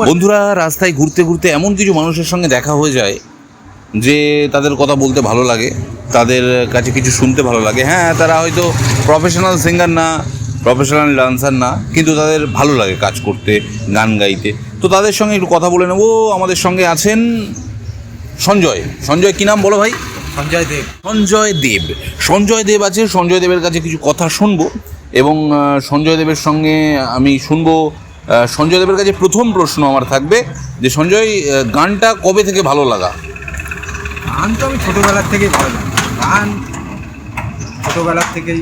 বন্ধুরা রাস্তায় ঘুরতে ঘুরতে এমন কিছু মানুষের সঙ্গে দেখা হয়ে যায় যে তাদের কথা বলতে ভালো লাগে তাদের কাছে কিছু শুনতে ভালো লাগে। হ্যাঁ তারা হয়তো প্রফেশনাল সিঙ্গার না প্রফেশনাল ডান্সার না কিন্তু তাদের ভালো লাগে কাজ করতে গান গাইতে। তো তাদের সঙ্গে একটু কথা বলে নেব। আমাদের সঙ্গে আছেন সঞ্জয়। সঞ্জয় কী নাম বলো ভাই? সঞ্জয় দেব। সঞ্জয় দেব। সঞ্জয় দেব আছে সঞ্জয় দেবের কাছে কিছু কথা শুনব এবং সঞ্জয় দেবের সঙ্গে আমি শুনব সঞ্জয় দেবের কাছে প্রথম প্রশ্ন আমার থাকবে যে সঞ্জয় গানটা কবে থেকে ভালো লাগা? গান তো আমি ছোটোবেলার থেকেই ভালো লাগে। গান ছোটোবেলার থেকেই।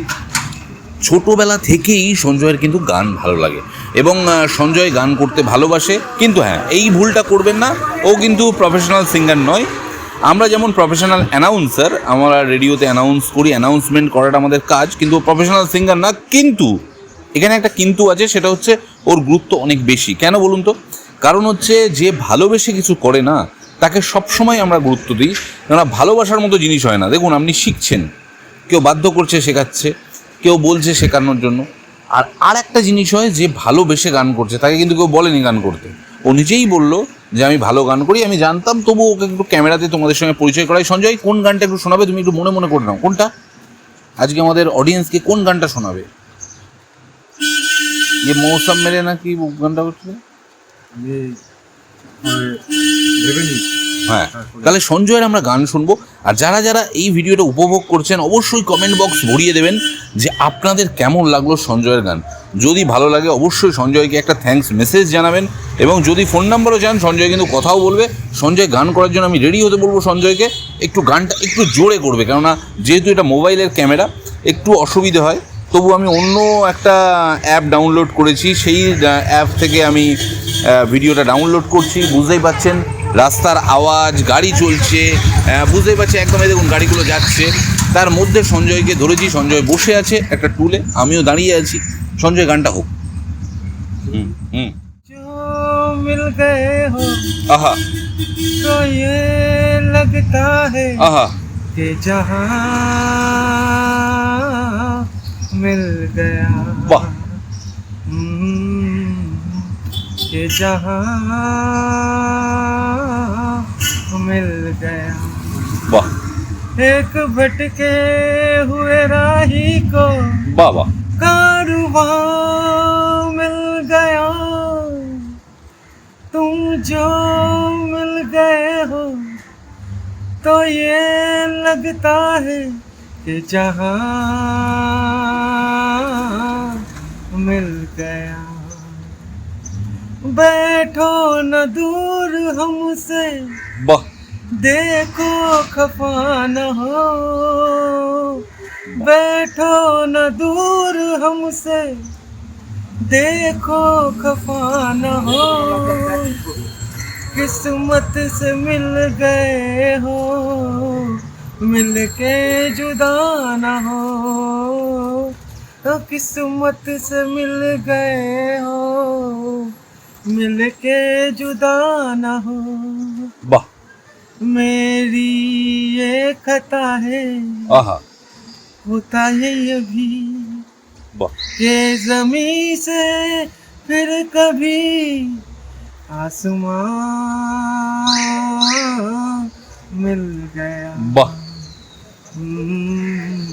ছোটোবেলা থেকেই সঞ্জয়ের কিন্তু গান ভালো লাগে এবং সঞ্জয় গান করতে ভালোবাসে। কিন্তু হ্যাঁ এই ভুলটা করবেন না। ও কিন্তু প্রফেশনাল সিঙ্গার নয়। আমরা যেমন প্রফেশনাল অ্যানাউন্সার আমরা রেডিওতে অ্যানাউন্স করি অ্যানাউন্সমেন্ট করাটা আমাদের কাজ কিন্তু প্রফেশনাল সিঙ্গার না। কিন্তু এখানে একটা কিন্তু আছে, সেটা হচ্ছে ওর গুরুত্ব অনেক বেশি। কেন বলুন তো? কারণ হচ্ছে যে ভালোবেসে কিছু করে না, তাকে সবসময় আমরা গুরুত্ব দিই। কেননা ভালোবাসার মতো জিনিস হয় না। দেখুন, আপনি শিখছেন। কেউ বাধ্য করছে শেখাচ্ছে, কেউ বলছে শেখানোর জন্য। আর আর একটা জিনিস হয় যে ভালোবেসে গান করছে, তাকে কিন্তু কেউ বলেনি গান করতে। ও নিজেই বলল যে, আমি ভালো গান করি, আমি জানতাম তবু ওকে একটু ক্যামেরাতে তোমাদের সঙ্গে পরিচয় করাই। সঞ্জয়, কোন গানটা একটু শোনাবে? তুমি একটু মনে মনে করে নাও। কোনটা? আজকে আমাদের অডিয়েন্সকে কোন গানটা শোনাবে? যে মৌসম মেরে নাকি গানটা করছিল নিই হ্যাঁ তাহলে সঞ্জয়ের আমরা গান শুনব আর যারা যারা এই ভিডিওটা উপভোগ করছেন অবশ্যই কমেন্ট বক্স ভরিয়ে দেবেন যে আপনাদের কেমন লাগল সঞ্জয়ের গান যদি ভালো লাগে অবশ্যই সঞ্জয়কে একটা থ্যাঙ্কস মেসেজ জানাবেন এবং যদি ফোন নাম্বারও চান সঞ্জয় কিন্তু কথাও বলবে। সঞ্জয় গান করার জন্য আমি রেডি হতে বলব সঞ্জয়কে। একটু গানটা একটু জোরে করবে কেননা যেহেতু এটা মোবাইলের ক্যামেরা একটু অসুবিধে হয়। তবু আমি অন্য একটা অ্যাপ ডাউনলোড করেছি সেই অ্যাপ থেকে আমি আহ, ভিডিওটা ডাউনলোড করছি বুঝতেই পাচ্ছেন রাস্তার আওয়াজ গাড়ি চলছে আহ, বুঝতেই পারছি একদম এই দেখুন গাড়িগুলো যাচ্ছে তার মধ্যে সঞ্জয়কে ধরেছি সঞ্জয় বসে আছে একটা টুলে আমিও দাঁড়িয়ে আছি সঞ্জয় গানটা হোক হুম হুম जो मिल गए हो আহা तो ये लगता है আহা कि जहाँ जहा मिल गया। वाह। एक भटके हुए राही को बाबा वाह। कारोबार मिल गया। तुम जो मिल गए हो तो ये लगता है कि जहा मिल गया। बैठो न दूर हमसे। বাহ देखो खफा न हो बैठो न दूर हमसे। देखो खफा न हो। किस्मत से मिल गए हो। मिल के जुदा न हो। किस्मत से मिल गए हो। मिलके जुदा न हो। वाह। मेरी ये खता है। आहा। होता है ये भी। ये जमी से फिर कभी आसमान मिल गया। वाह। हम्म,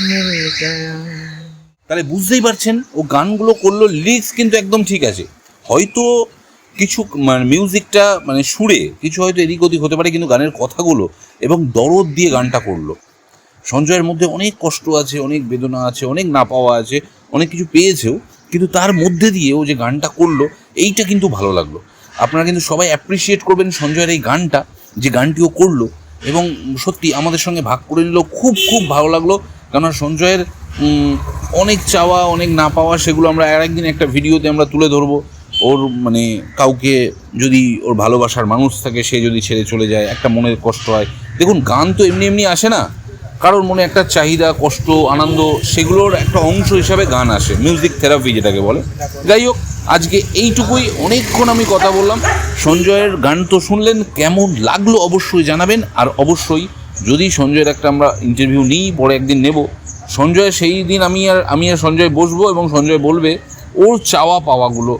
मिल गया। তাহলে বুঝতেই পারছেন, ও গানগুলো করল লিরিক্স কিন্তু একদম ঠিক আছে। হয়তো কিছু মানে মিউজিকটা মানে সুরে কিছু হয়তো এদিক ওদিক হতে পারে, কিন্তু গানের কথাগুলো এবং দরদ দিয়ে গানটা করল। সঞ্জয়ের মধ্যে অনেক কষ্ট আছে, অনেক বেদনা আছে, অনেক না পাওয়া আছে, অনেক কিছু পেয়েছেও, কিন্তু তার মধ্যে দিয়ে ও যে গানটা করল, এইটা কিন্তু ভালো লাগল। আপনারা কিন্তু সবাই অ্যাপ্রিসিয়েট করবেন সঞ্জয়ের এই গানটা, যে গানটিও করল, এবং সত্যি আমাদের সঙ্গে ভাগ করে নিল খুব খুব ভালো লাগল। কেননা সঞ্জয়ের অনেক চাওয়া, অনেক না পাওয়া, সেগুলো আমরা আর একদিন একটা ভিডিওতে আমরা তুলে ধরবো। ওর মানে কাউকে যদি ওর ভালোবাসার মানুষ থাকে, সে যদি ছেড়ে চলে যায়, একটা মনের কষ্ট হয়। দেখুন, গান তো এমনি এমনি আসে না। কারোর মনে একটা চাহিদা, কষ্ট, আনন্দ, সেগুলোর একটা অংশ হিসাবে গান আসে। মিউজিক থেরাপি যেটাকে বলে। যাই হোক, আজকে এইটুকুই। অনেকক্ষণ আমি কথা বললাম। সঞ্জয়ের গান তো শুনলেন, কেমন লাগল অবশ্যই জানাবেন। আর অবশ্যই যদি সঞ্জয়ের একটা আমরা ইন্টারভিউ নিই, পরে একদিন নেব। সঞ্জয়, সেই দিন আমি আর আমি আর সঞ্জয় বসবো এবং সঞ্জয় বলবে, ওর চাওয়া পাওয়াগুলো।